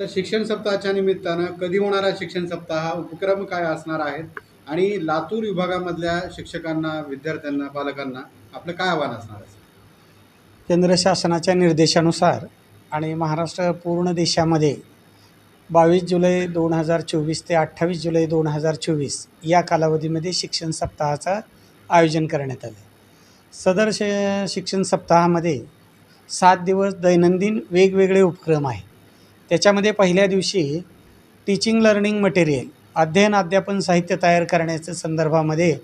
तर शिक्षण सप्ताहाच्या निमित्तानं कधी होणारा शिक्षण सप्ताह उपक्रम काय असणार आहेत आणि लातूर विभागामधल्या शिक्षकांना विद्यार्थ्यांना पालकांना आपलं काय आव्हान असणार आहे केंद्र शासनाच्या निर्देशानुसार आणि महाराष्ट्र पूर्ण देशामध्ये बावीस जुलै दोन हजार चोवीस ते अठ्ठावीस जुलै दोन हजार चोवीस या कालावधीमध्ये शिक्षण सप्ताहाचं आयोजन करण्यात आलं. सदर श शिक्षण सप्ताहामध्ये सात दिवस दैनंदिन वेगवेगळे उपक्रम आहेत. त्याच्यामध्ये पहिल्या दिवशी टीचिंग लर्निंग मटेरियल अध्ययन अध्यापन साहित्य तयार करण्याच्या संदर्भामध्ये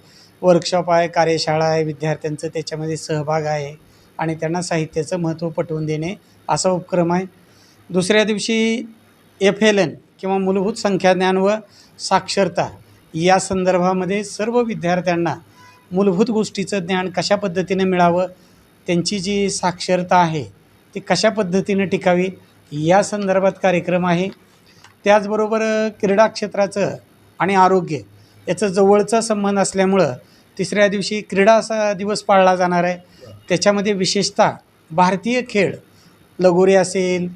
वर्कशॉप आहे कार्यशाळा आहे विद्यार्थ्यांचं त्याच्यामध्ये सहभाग आहे आणि त्यांना साहित्याचं महत्त्व पटवून देणे असा उपक्रम आहे. दुसऱ्या दिवशी एफ एल एन किंवा मूलभूत संख्याज्ञान व साक्षरता या संदर्भामध्ये सर्व विद्यार्थ्यांना मूलभूत गोष्टीचं ज्ञान कशा पद्धतीने मिळावं त्यांची जी साक्षरता आहे ती कशा पद्धतीनं टिकावी या संदर्भात कार्यक्रम आहे. त्याचबरोबर क्रीडा क्षेत्राचं आणि आरोग्य याचं जवळचा संबंध असल्यामुळं तिसऱ्या दिवशी क्रीडा असा दिवस पाळला जाणार आहे. त्याच्यामध्ये विशेषतः भारतीय खेळ लगोरी असेल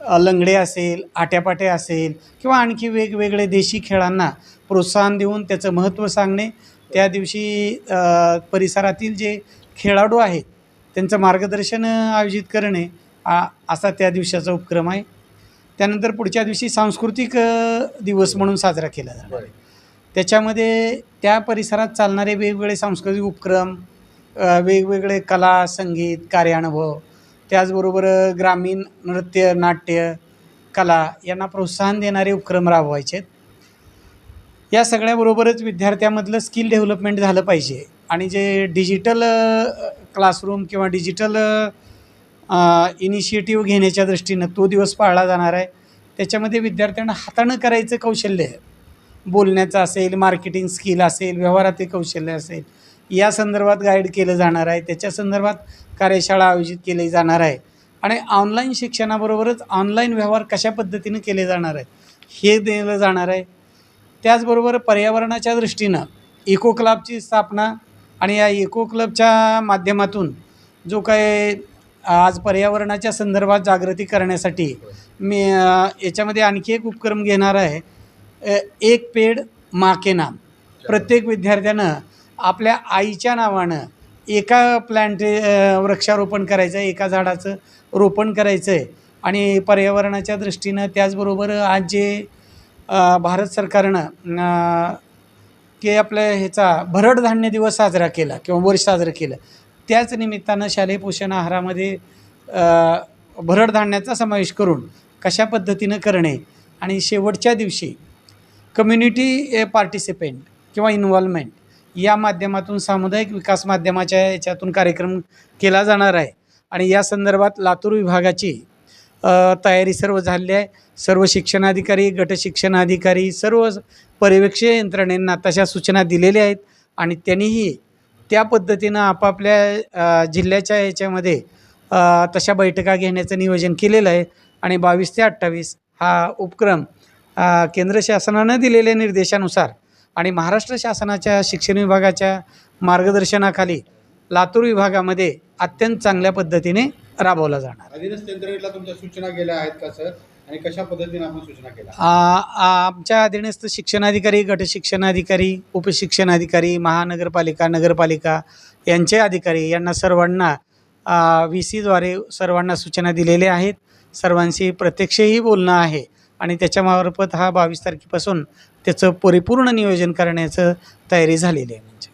लंगडे असेल आट्यापाटे असेल किंवा आणखी वेगवेगळे देशी खेळांना प्रोत्साहन देऊन त्याचं महत्त्व सांगणे त्या दिवशी परिसरातील जे खेळाडू आहेत त्यांचं मार्गदर्शन आयोजित करणे आ असा त्या दिवसाचा उपक्रम आहे. त्यानंतर पुढच्या दिवशी सांस्कृतिक दिवस म्हणून साजरा केला जातो त्याच्यामध्ये त्या परिसरात चालणारे वेगवेगळे सांस्कृतिक उपक्रम वेगवेगळे कला संगीत कार्यानुभव त्याचबरोबर ग्रामीण नृत्य नाट्य कला यांना प्रोत्साहन देणारे उपक्रम राबवायचे या सगळ्याबरोबरच विद्यार्थ्यामधलं स्किल डेव्हलपमेंट झालं पाहिजे. आणि जे डिजिटल क्लासरूम किंवा डिजिटल इनिशिएटिव्ह घेण्याच्या दृष्टीनं तो दिवस पाळला जाणार आहे. त्याच्यामध्ये विद्यार्थ्यांना हातानं करायचं कौशल्य बोलण्याचं असेल मार्केटिंग स्किल असेल व्यवहारातील कौशल्य असेल या संदर्भात गाईड केलं जाणार आहे. त्याच्या संदर्भात कार्यशाळा आयोजित केली जाणार आहे. आणि ऑनलाईन शिक्षणाबरोबरच ऑनलाईन व्यवहार कशा पद्धतीनं केले जाणार आहे हे दिलं जाणार आहे. त्याचबरोबर पर्यावरणाच्या दृष्टीनं इको क्लबची स्थापना आणि या इको क्लबच्या माध्यमातून जो काय आज पर्यावरणाच्या संदर्भात जागृती करण्यासाठी मी याच्यामध्ये आणखी एक उपक्रम घेणार आहे. एक पेड मा के नाम. प्रत्येक विद्यार्थ्यानं आपल्या आईच्या नावानं एका प्लॅन्ट वृक्षारोपण करायचं आहे एका झाडाचं रोपण करायचं आहे आणि पर्यावरणाच्या दृष्टीनं त्याचबरोबर आज जे भारत सरकारनं की आपल्या ह्याचा भरड धान्य दिवस साजरा केला किंवा वर्ष साजरं केलं त्याच निमित्तानं शालेय पोषण आहारामध्ये भरड धान्याचा समावेश करून कशा पद्धतीनं करणे आणि शेवटच्या दिवशी कम्युनिटी पार्टिसिपेंट किंवा इन्व्हॉल्वमेंट या माध्यमातून सामुदायिक विकास माध्यमाच्या याच्यातून कार्यक्रम केला जाणार आहे. आणि या संदर्भात लातूर विभागाची तयारी सर्व झाली आहे. सर्व शिक्षणाधिकारी गट शिक्षणाधिकारी सर्व पर्यवेक्षीय यंत्रणेंना तशा सूचना दिलेल्या आहेत आणि त्यांनीही त्या पद्धतीनं आपापल्या जिल्ह्याच्या याच्यामध्ये तशा बैठका घेण्याचं नियोजन केलेलं आहे. आणि बावीस ते अठ्ठावीस हा उपक्रम केंद्र शासनानं दिलेल्या निर्देशानुसार आणि महाराष्ट्र शासनाच्या शिक्षण विभागाच्या मार्गदर्शनाखाली लातूर विभागामध्ये अत्यंत चांगल्या पद्धतीने राबवला जाणार. अधीनस्थ यंत्रणेला तुमच्या सूचना गेल्या आहेत का सर? आणि कशा पद्धतीने आपण सूचना केल्या? आ- आमच्या अधीनस्थ शिक्षणाधिकारी गट शिक्षणाधिकारी उपशिक्षणाधिकारी महानगरपालिका नगरपालिका यांचे अधिकारी यांना सर्वांना व्ही सीद्वारे सर्वांना सूचना दिलेल्या आहेत. सर्वांशी प्रत्यक्षही बोलणं आहे आणि त्याच्यामार्फत हा बावीस तारखेपासून त्याचं परिपूर्ण नियोजन करण्याचं तयारी झालेली आहे म्हणजे